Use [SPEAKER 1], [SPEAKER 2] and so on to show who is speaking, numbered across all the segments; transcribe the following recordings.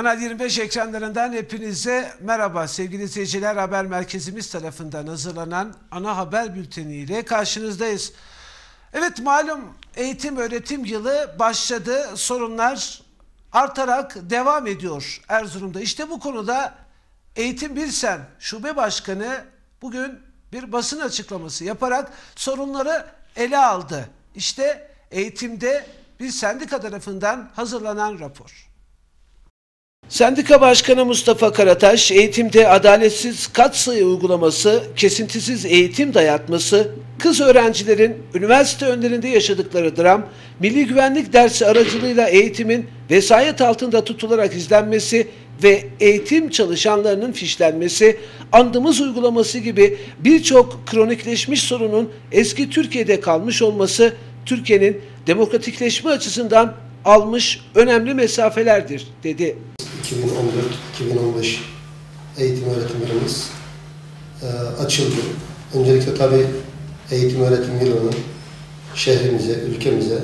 [SPEAKER 1] Kanal 25 ekranlarından hepinize merhaba sevgili izleyiciler. Haber merkezimiz tarafından hazırlanan ana haber bülteniyle karşınızdayız. Evet malum eğitim öğretim yılı başladı. Sorunlar artarak devam ediyor Erzurum'da. İşte bu konuda Eğitim Bilsen Şube Başkanı bugün bir basın açıklaması yaparak sorunları ele aldı. İşte eğitimde bir sendika tarafından hazırlanan rapor. Sendika Başkanı Mustafa Karataş, eğitimde adaletsiz katsayı uygulaması, kesintisiz eğitim dayatması, kız öğrencilerin üniversite önlerinde yaşadıkları dram, milli güvenlik dersi aracılığıyla eğitimin vesayet altında tutularak izlenmesi ve eğitim çalışanlarının fişlenmesi, andımız uygulaması gibi birçok kronikleşmiş sorunun eski Türkiye'de kalmış olması, Türkiye'nin demokratikleşme açısından almış önemli mesafelerdir, dedi.
[SPEAKER 2] 2014-2015 eğitim öğretim yılımız e, açıldı. Öncelikle tabii eğitim öğretim yılının şehrimize, ülkemize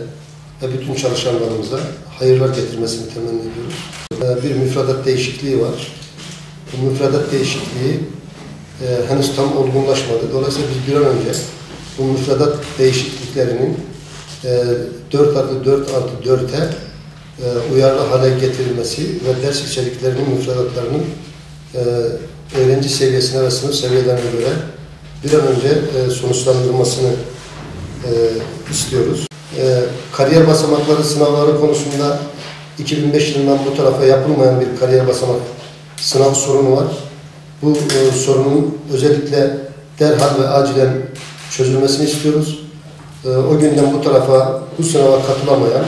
[SPEAKER 2] ve bütün çalışanlarımıza hayırlar getirmesini temenni ediyoruz. E, bir müfredat değişikliği var. Bu müfredat değişikliği e, henüz tam olgunlaşmadı. Dolayısıyla biz bir an önce bu müfredat değişikliklerinin e, 4 artı 4 artı 4'e e, uyarlı hale getirilmesi ve ders içeriklerinin müfredatlarının e, öğrenci seviyesine ve sınıf seviyelerine göre bir an önce e, sonuçlandırılmasını e, istiyoruz. Kariyer basamakları sınavları konusunda 2005 yılından bu tarafa yapılmayan bir kariyer basamak sınav sorunu var. Bu sorunun özellikle derhal ve acilen çözülmesini istiyoruz. O günden bu tarafa bu sınava katılamayan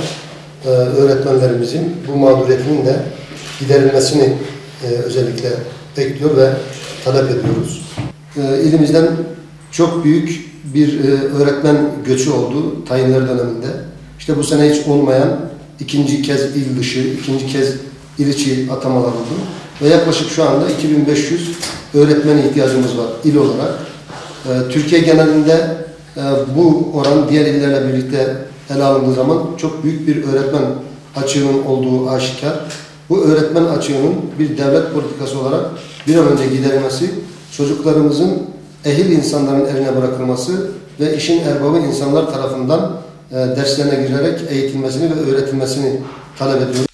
[SPEAKER 2] e, öğretmenlerimizin bu mağduriyetinin de giderilmesini e, özellikle bekliyor ve talep ediyoruz. E, ilimizden çok büyük bir e, öğretmen göçü oldu tayinler döneminde. İşte bu sene hiç olmayan ikinci kez il dışı, ikinci kez il içi atamalar oldu. Ve yaklaşık şu anda 2500 öğretmen ihtiyacımız var il olarak. Türkiye genelinde bu oran diğer illerle birlikte ele alındığı zaman çok büyük bir öğretmen açığının olduğu aşikar. Bu öğretmen açığının bir devlet politikası olarak bir an önce giderilmesi, çocuklarımızın ehil insanların eline bırakılması ve işin erbabı insanlar tarafından e, derslerine girerek eğitilmesini ve öğretilmesini talep ediyoruz.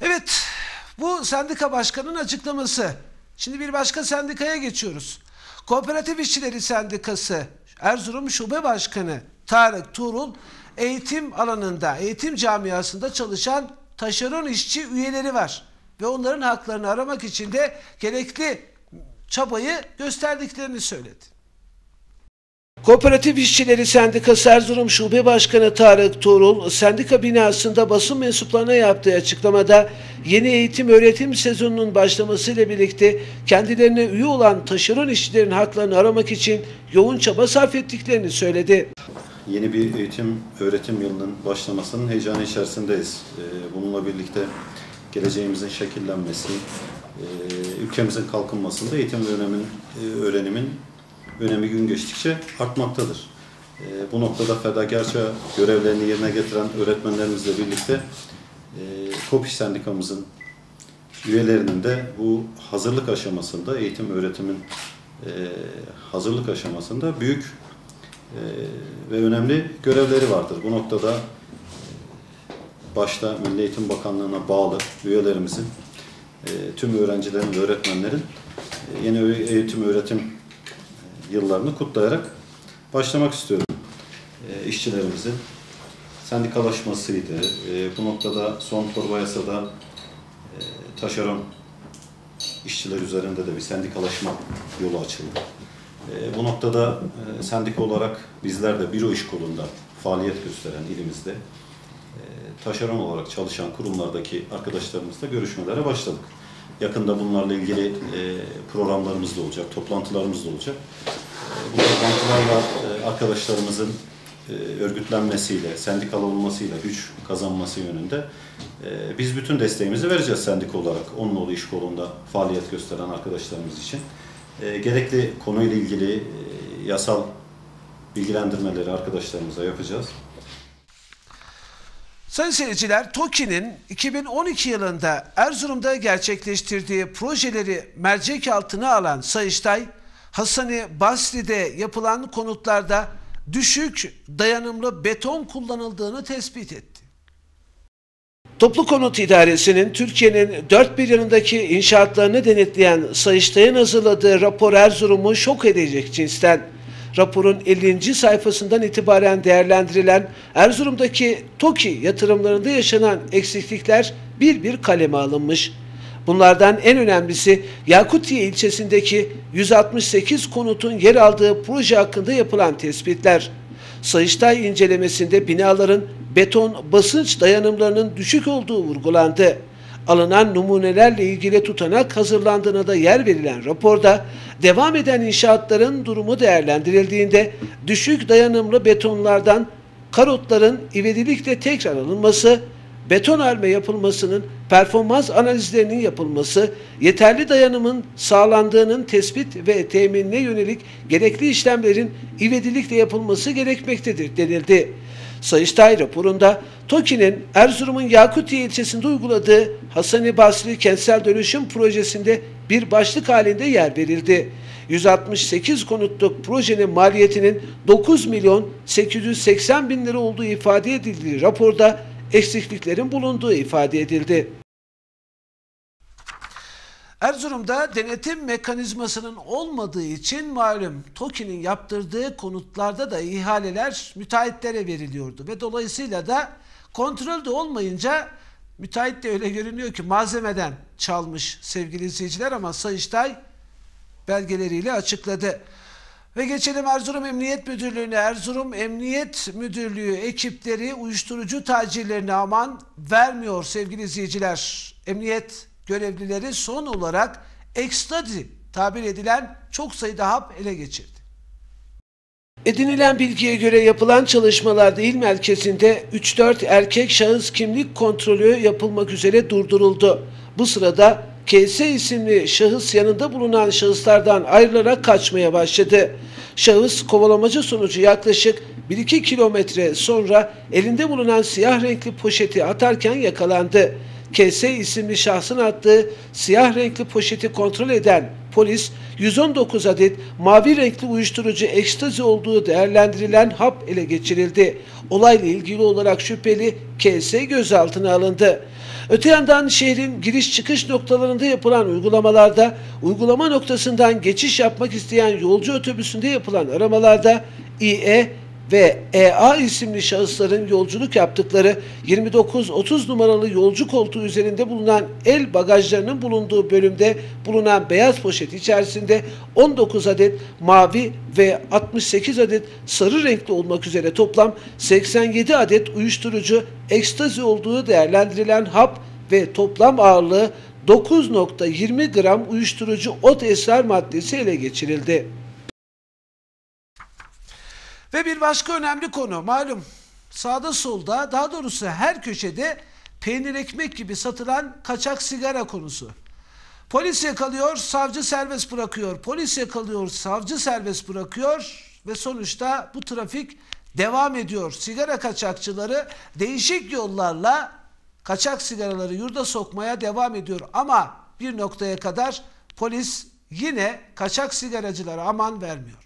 [SPEAKER 1] Evet, bu sendika başkanının açıklaması. Şimdi bir başka sendikaya geçiyoruz. Kooperatif İşçileri Sendikası Erzurum Şube Başkanı Tarık Tuğrul eğitim alanında, eğitim camiasında çalışan taşeron işçi üyeleri var. Ve onların haklarını aramak için de gerekli çabayı gösterdiklerini söyledi. Kooperatif İşçileri Sendikası Erzurum Şube Başkanı Tarık Tuğrul, sendika binasında basın mensuplarına yaptığı açıklamada yeni eğitim öğretim sezonunun başlamasıyla birlikte kendilerine üye olan taşeron işçilerin haklarını aramak için yoğun çaba sarf ettiklerini söyledi.
[SPEAKER 3] Yeni bir eğitim öğretim yılının başlamasının heyecanı içerisindeyiz. Ee, Bununla birlikte geleceğimizin şekillenmesi, e, ülkemizin kalkınmasında eğitim ve e, öğrenimin önemi gün geçtikçe artmaktadır. E, Bu noktada fedakarca görevlerini yerine getiren öğretmenlerimizle birlikte e, KOPİ sendikamızın üyelerinin de bu hazırlık aşamasında, eğitim öğretimin e, hazırlık aşamasında büyük ve önemli görevleri vardır. Bu noktada başta Milli Eğitim Bakanlığı'na bağlı üyelerimizin, e, tüm öğrencilerin ve öğretmenlerin e, yeni eğitim öğretim e, yıllarını kutlayarak başlamak istiyorum. İşçilerimizin sendikalaşmasıydı. Bu noktada son torba yasada taşeron işçiler üzerinde de bir sendikalaşma yolu açıldı. E, bu noktada e, sendika olarak bizler de büro iş kolunda faaliyet gösteren ilimizde e, taşeron olarak çalışan kurumlardaki arkadaşlarımızla görüşmelere başladık. Yakında bunlarla ilgili e, programlarımız da olacak, toplantılarımız da olacak. E, bu toplantılarla arkadaşlarımızın örgütlenmesiyle, sendikalı olmasıyla güç kazanması yönünde biz bütün desteğimizi vereceğiz sendika olarak. Onunla iş kolunda faaliyet gösteren arkadaşlarımız için. E, gerekli konuyla ilgili e, yasal bilgilendirmeleri arkadaşlarımıza yapacağız.
[SPEAKER 1] Sayın seyirciler, TOKİ'nin 2012 yılında Erzurum'da gerçekleştirdiği projeleri mercek altına alan Sayıştay, Hasani Basri'de yapılan konutlarda düşük dayanımlı beton kullanıldığını tespit etti. Toplu Konut İdaresi'nin Türkiye'nin dört bir yanındaki inşaatlarını denetleyen Sayıştay'ın hazırladığı rapor Erzurum'u şok edecek cinsten. Raporun 50. sayfasından itibaren değerlendirilen Erzurum'daki TOKİ yatırımlarında yaşanan eksiklikler bir bir kaleme alınmış. Bunlardan en önemlisi Yakutiye ilçesindeki 168 konutun yer aldığı proje hakkında yapılan tespitler. Sayıştay incelemesinde binaların beton basınç dayanımlarının düşük olduğu vurgulandı. Alınan numunelerle ilgili tutanak hazırlandığına da yer verilen raporda devam eden inşaatların durumu değerlendirildiğinde düşük dayanımlı betonlardan karotların ivedilikle tekrar alınması, beton arme yapılmasının performans analizlerinin yapılması, yeterli dayanımın sağlandığının tespit ve teminine yönelik gerekli işlemlerin ivedilikle yapılması gerekmektedir denildi. Sayıştay raporunda TOKİ'nin Erzurum'un Yakutiye ilçesinde uyguladığı Hasani Basri Kentsel Dönüşüm Projesi'nde bir başlık halinde yer verildi. 168 konutluk projenin maliyetinin 9 milyon 880 bin lira olduğu ifade edildiği raporda eksikliklerin bulunduğu ifade edildi. Erzurum'da denetim mekanizmasının olmadığı için malum TOKİ'nin yaptırdığı konutlarda da ihaleler müteahhitlere veriliyordu ve dolayısıyla da kontrol de olmayınca müteahhit de öyle görünüyor ki malzemeden çalmış sevgili izleyiciler ama Sayıştay belgeleriyle açıkladı. Ve geçelim Erzurum Emniyet Müdürlüğü'ne. Erzurum Emniyet Müdürlüğü ekipleri uyuşturucu tacirlerine aman vermiyor sevgili izleyiciler. Emniyet görevlileri son olarak ekstadi tabir edilen çok sayıda hap ele geçirdi. Edinilen bilgiye göre yapılan çalışmalarda il merkezinde 3-4 erkek şahıs kimlik kontrolü yapılmak üzere durduruldu. Bu sırada KS isimli şahıs yanında bulunan şahıslardan ayrılarak kaçmaya başladı. Şahıs kovalamacı sonucu yaklaşık 1-2 kilometre sonra elinde bulunan siyah renkli poşeti atarken yakalandı. KS isimli şahsın attığı siyah renkli poşeti kontrol eden polis 119 adet mavi renkli uyuşturucu ekstazi olduğu değerlendirilen hap ele geçirildi. Olayla ilgili olarak şüpheli KS gözaltına alındı. Öte yandan şehrin giriş çıkış noktalarında yapılan uygulamalarda uygulama noktasından geçiş yapmak isteyen yolcu otobüsünde yapılan aramalarda İE ve EA isimli şahısların yolculuk yaptıkları 29-30 numaralı yolcu koltuğu üzerinde bulunan el bagajlarının bulunduğu bölümde bulunan beyaz poşet içerisinde 19 adet mavi ve 68 adet sarı renkli olmak üzere toplam 87 adet uyuşturucu ekstazi olduğu değerlendirilen hap ve toplam ağırlığı 9.20 gram uyuşturucu ot esrar maddesi ele geçirildi. Ve bir başka önemli konu malum sağda solda daha doğrusu her köşede peynir ekmek gibi satılan kaçak sigara konusu. Polis yakalıyor, savcı serbest bırakıyor. Polis yakalıyor, savcı serbest bırakıyor ve sonuçta bu trafik devam ediyor. Sigara kaçakçıları değişik yollarla kaçak sigaraları yurda sokmaya devam ediyor. Ama bir noktaya kadar polis yine kaçak sigaracılara aman vermiyor.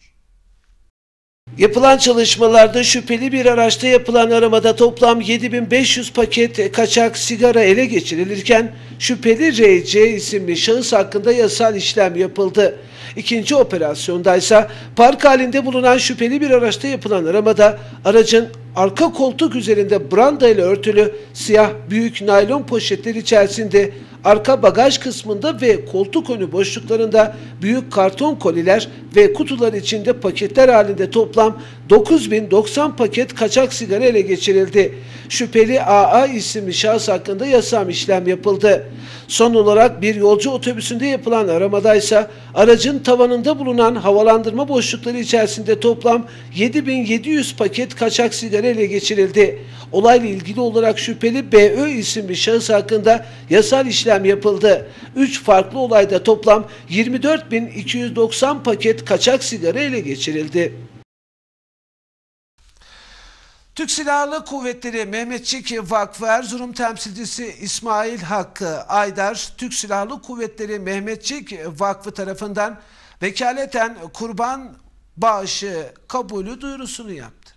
[SPEAKER 1] Yapılan çalışmalarda şüpheli bir araçta yapılan aramada toplam 7500 paket kaçak sigara ele geçirilirken şüpheli RC isimli şahıs hakkında yasal işlem yapıldı. İkinci operasyonda ise park halinde bulunan şüpheli bir araçta yapılan aramada aracın arka koltuk üzerinde branda ile örtülü siyah büyük naylon poşetler içerisinde arka bagaj kısmında ve koltuk önü boşluklarında büyük karton koliler ve kutular içinde paketler halinde toplam 9090 paket kaçak sigara ele geçirildi. Şüpheli AA isimli şahıs hakkında yasam işlem yapıldı. Son olarak bir yolcu otobüsünde yapılan aramada ise aracın tavanında bulunan havalandırma boşlukları içerisinde toplam 7700 paket kaçak sigara ele geçirildi. Olayla ilgili olarak şüpheli BÖ isimli şahıs hakkında yasal işlem yapıldı. 3 farklı olayda toplam 24.290 paket kaçak sigara ele geçirildi. Türk Silahlı Kuvvetleri Mehmetçik Vakfı Erzurum temsilcisi İsmail Hakkı Aydar, Türk Silahlı Kuvvetleri Mehmetçik Vakfı tarafından vekaleten kurban bağışı kabulü duyurusunu yaptı.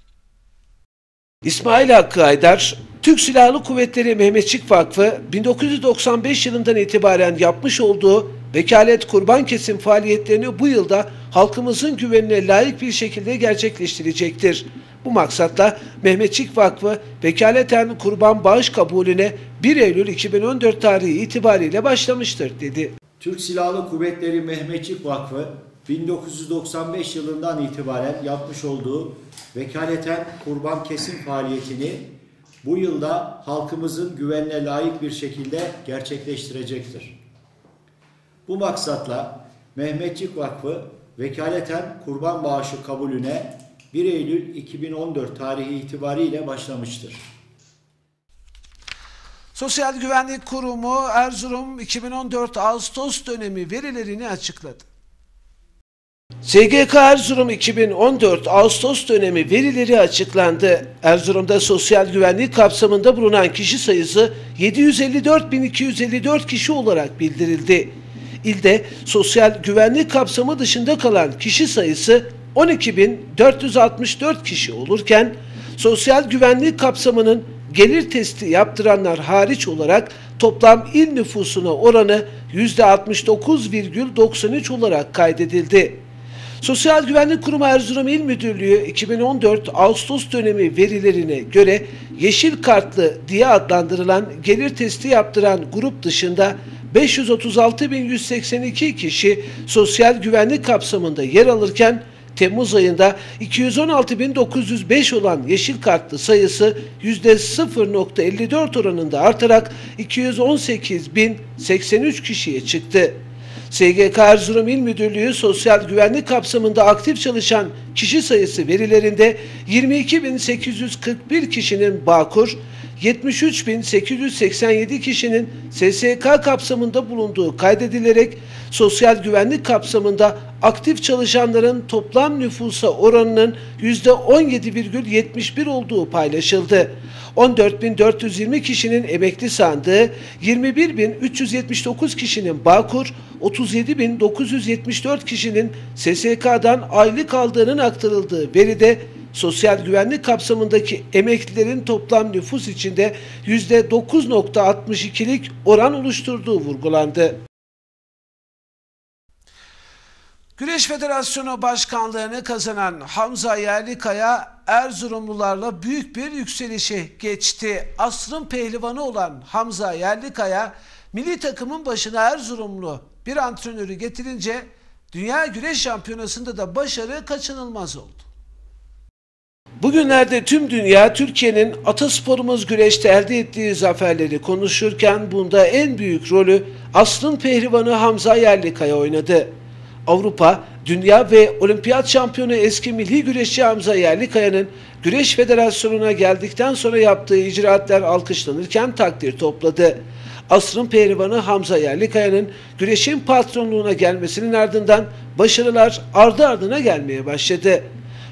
[SPEAKER 1] İsmail Hakkı Aydar, Türk Silahlı Kuvvetleri Mehmetçik Vakfı 1995 yılından itibaren yapmış olduğu vekalet kurban kesim faaliyetlerini bu yılda halkımızın güvenine layık bir şekilde gerçekleştirecektir. Bu maksatla Mehmetçik Vakfı vekaleten kurban bağış kabulüne 1 Eylül 2014 tarihi itibariyle başlamıştır dedi.
[SPEAKER 4] Türk Silahlı Kuvvetleri Mehmetçik Vakfı 1995 yılından itibaren yapmış olduğu vekaleten kurban kesim faaliyetini bu yılda halkımızın güvenine layık bir şekilde gerçekleştirecektir. Bu maksatla Mehmetçik Vakfı vekaleten kurban bağışı kabulüne 1 Eylül 2014 tarihi itibariyle başlamıştır.
[SPEAKER 1] Sosyal Güvenlik Kurumu Erzurum 2014 Ağustos dönemi verilerini açıkladı. SGK Erzurum 2014 Ağustos dönemi verileri açıklandı. Erzurum'da sosyal güvenlik kapsamında bulunan kişi sayısı 754.254 kişi olarak bildirildi. İlde sosyal güvenlik kapsamı dışında kalan kişi sayısı 12.464 kişi olurken sosyal güvenlik kapsamının gelir testi yaptıranlar hariç olarak toplam il nüfusuna oranı %69,93 olarak kaydedildi. Sosyal Güvenlik Kurumu Erzurum İl Müdürlüğü 2014 Ağustos dönemi verilerine göre yeşil kartlı diye adlandırılan gelir testi yaptıran grup dışında 536.182 kişi sosyal güvenlik kapsamında yer alırken Temmuz ayında 216.905 olan yeşil kartlı sayısı %0.54 oranında artarak 218.083 kişiye çıktı. SGK Erzurum İl Müdürlüğü sosyal güvenlik kapsamında aktif çalışan kişi sayısı verilerinde 22.841 kişinin Bağkur, 73.887 kişinin SSK kapsamında bulunduğu kaydedilerek sosyal güvenlik kapsamında aktif çalışanların toplam nüfusa oranının %17,71 olduğu paylaşıldı. 14.420 kişinin emekli sandığı, 21.379 kişinin Bağkur, 37.974 kişinin SSK'dan aylık aldığının aktarıldığı veride sosyal güvenlik kapsamındaki emeklilerin toplam nüfus içinde %9.62'lik oran oluşturduğu vurgulandı. Güreş Federasyonu Başkanlığını kazanan Hamza Yerlikaya Erzurumlularla büyük bir yükselişe geçti. Asrın pehlivanı olan Hamza Yerlikaya milli takımın başına Erzurumlu bir antrenörü getirince Dünya Güreş Şampiyonası'nda da başarı kaçınılmaz oldu. Bugünlerde tüm dünya Türkiye'nin atasporumuz güreşte elde ettiği zaferleri konuşurken bunda en büyük rolü Asrın pehlivanı Hamza Yerlikaya oynadı. Avrupa, Dünya ve Olimpiyat şampiyonu eski milli güreşçi Hamza Yerlikaya'nın Güreş Federasyonu'na geldikten sonra yaptığı icraatler alkışlanırken takdir topladı. Asrın pehlivanı Hamza Yerlikaya'nın güreşin patronluğuna gelmesinin ardından başarılar ardı ardına gelmeye başladı.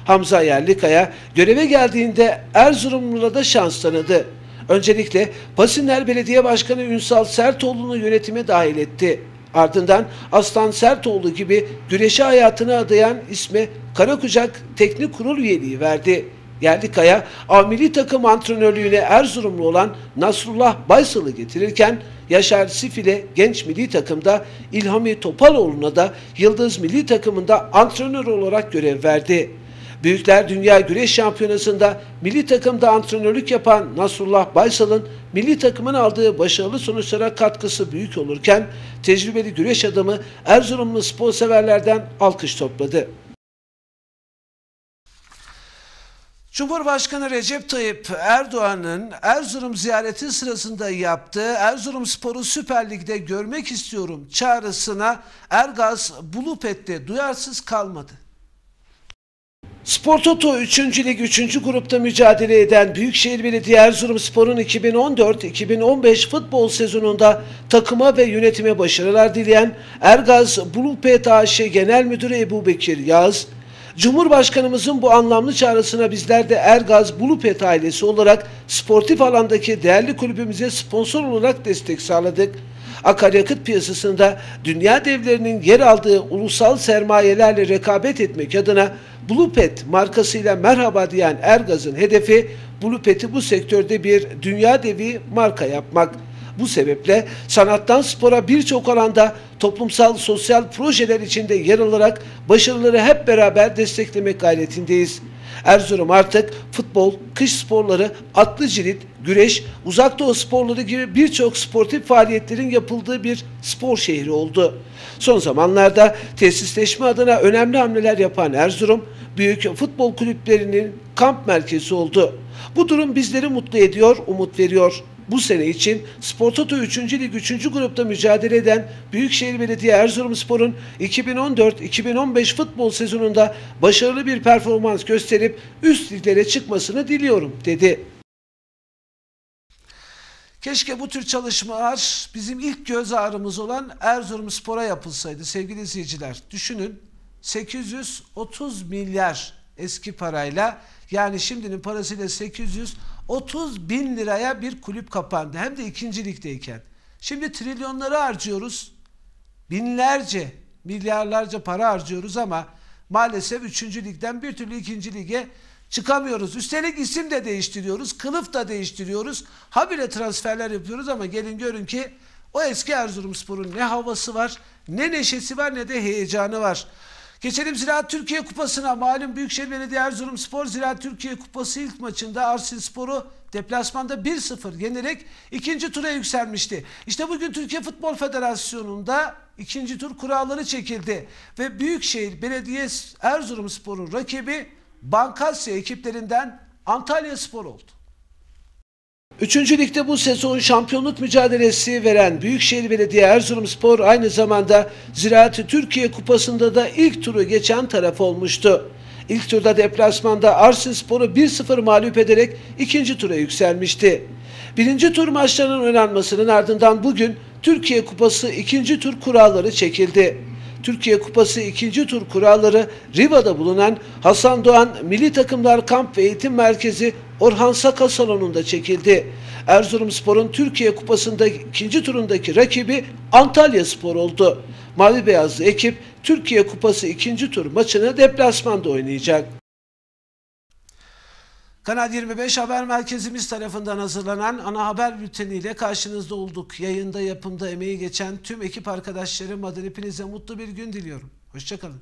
[SPEAKER 1] Hamza Yerlikaya göreve geldiğinde Erzurumlu'la da şans tanıdı. Öncelikle Pasinler Belediye Başkanı Ünsal Sertoğlu'nu yönetime dahil etti. Ardından Aslan Sertoğlu gibi güreşe hayatını adayan isme Karakucak Teknik Kurul üyeliği verdi. Yerlikaya, amili takım antrenörlüğüne Erzurumlu olan Nasrullah Baysal'ı getirirken Yaşar Sifil'e genç milli takımda İlhami Topaloğlu'na da Yıldız milli takımında antrenör olarak görev verdi. Büyükler Dünya Güreş Şampiyonası'nda milli takımda antrenörlük yapan Nasrullah Baysal'ın milli takımın aldığı başarılı sonuçlara katkısı büyük olurken tecrübeli güreş adamı Erzurumlu spor severlerden alkış topladı. Cumhurbaşkanı Recep Tayyip Erdoğan'ın Erzurum ziyareti sırasında yaptığı Erzurum Sporu Süper Lig'de görmek istiyorum çağrısına Ergaz Bulupet'te duyarsız kalmadı. Spor Toto 3. Lig 3. grupta mücadele eden Büyükşehir Belediye Erzurum Spor'un 2014-2015 futbol sezonunda takıma ve yönetime başarılar dileyen Ergaz Bulupet AŞ Genel Müdürü Ebu Bekir Yağız, Cumhurbaşkanımızın bu anlamlı çağrısına bizler de Ergaz Bulupet ailesi olarak sportif alandaki değerli kulübümüze sponsor olarak destek sağladık. Akaryakıt piyasasında dünya devlerinin yer aldığı ulusal sermayelerle rekabet etmek adına Bulupet markasıyla merhaba diyen Ergaz'ın hedefi Bulupet'i bu sektörde bir dünya devi marka yapmak. Bu sebeple sanattan spora birçok alanda toplumsal sosyal projeler içinde yer alarak başarıları hep beraber desteklemek gayretindeyiz. Erzurum artık futbol, kış sporları, atlı cirit, güreş, uzak doğu sporları gibi birçok sportif faaliyetlerin yapıldığı bir spor şehri oldu. Son zamanlarda tesisleşme adına önemli hamleler yapan Erzurum, büyük futbol kulüplerinin kamp merkezi oldu. Bu durum bizleri mutlu ediyor, umut veriyor. Bu sene için Spor Toto 3. Lig 3. grupta mücadele eden Büyükşehir Belediye Erzurumspor'un 2014-2015 futbol sezonunda başarılı bir performans gösterip üst liglere çıkmasını diliyorum dedi. Keşke bu tür çalışmalar bizim ilk göz ağrımız olan Erzurumspor'a yapılsaydı sevgili izleyiciler. Düşünün 830 milyar eski parayla yani şimdinin parasıyla 830 bin liraya bir kulüp kapandı. Hem de ikinci ligdeyken. Şimdi trilyonları harcıyoruz. Binlerce, milyarlarca para harcıyoruz ama maalesef 3. ligden bir türlü 2. lige çıkamıyoruz. Üstelik isim de değiştiriyoruz, kılıf da değiştiriyoruz. Habire transferler yapıyoruz ama gelin görün ki o eski Erzurumspor'un ne havası var, ne neşesi var ne de heyecanı var. Geçelim Ziraat Türkiye Kupası'na. Malum Büyükşehir Belediye Erzurumspor Ziraat Türkiye Kupası ilk maçında Arsin Spor'u deplasmanda 1-0 yenerek ikinci tura yükselmişti. İşte bugün Türkiye Futbol Federasyonu'nda ikinci tur kuralları çekildi. Ve Büyükşehir Belediye Erzurumspor'un rakibi Bankasya ekiplerinden Antalya Spor oldu. Üçüncü ligde bu sezon şampiyonluk mücadelesi veren Büyükşehir Belediye Erzurumspor aynı zamanda Ziraat Türkiye Kupası'nda da ilk turu geçen taraf olmuştu. İlk turda deplasmanda Arsinspor'u 1-0 mağlup ederek ikinci tura yükselmişti. Birinci tur maçlarının oynanmasının ardından bugün Türkiye Kupası ikinci tur kuralları çekildi. Türkiye Kupası ikinci tur kuralları Riva'da bulunan Hasan Doğan Milli Takımlar Kamp ve Eğitim Merkezi Orhan Saka salonunda çekildi. Erzurumspor'un Türkiye Kupası'nda ikinci turundaki rakibi Antalya Spor oldu. Mavi Beyazlı ekip Türkiye Kupası ikinci tur maçını deplasmanda oynayacak. Kanal 25 Haber Merkezimiz tarafından hazırlanan ana haber bülteniyle karşınızda olduk. Yayında yapımda emeği geçen tüm ekip arkadaşlarım adına hepinize mutlu bir gün diliyorum. Hoşçakalın.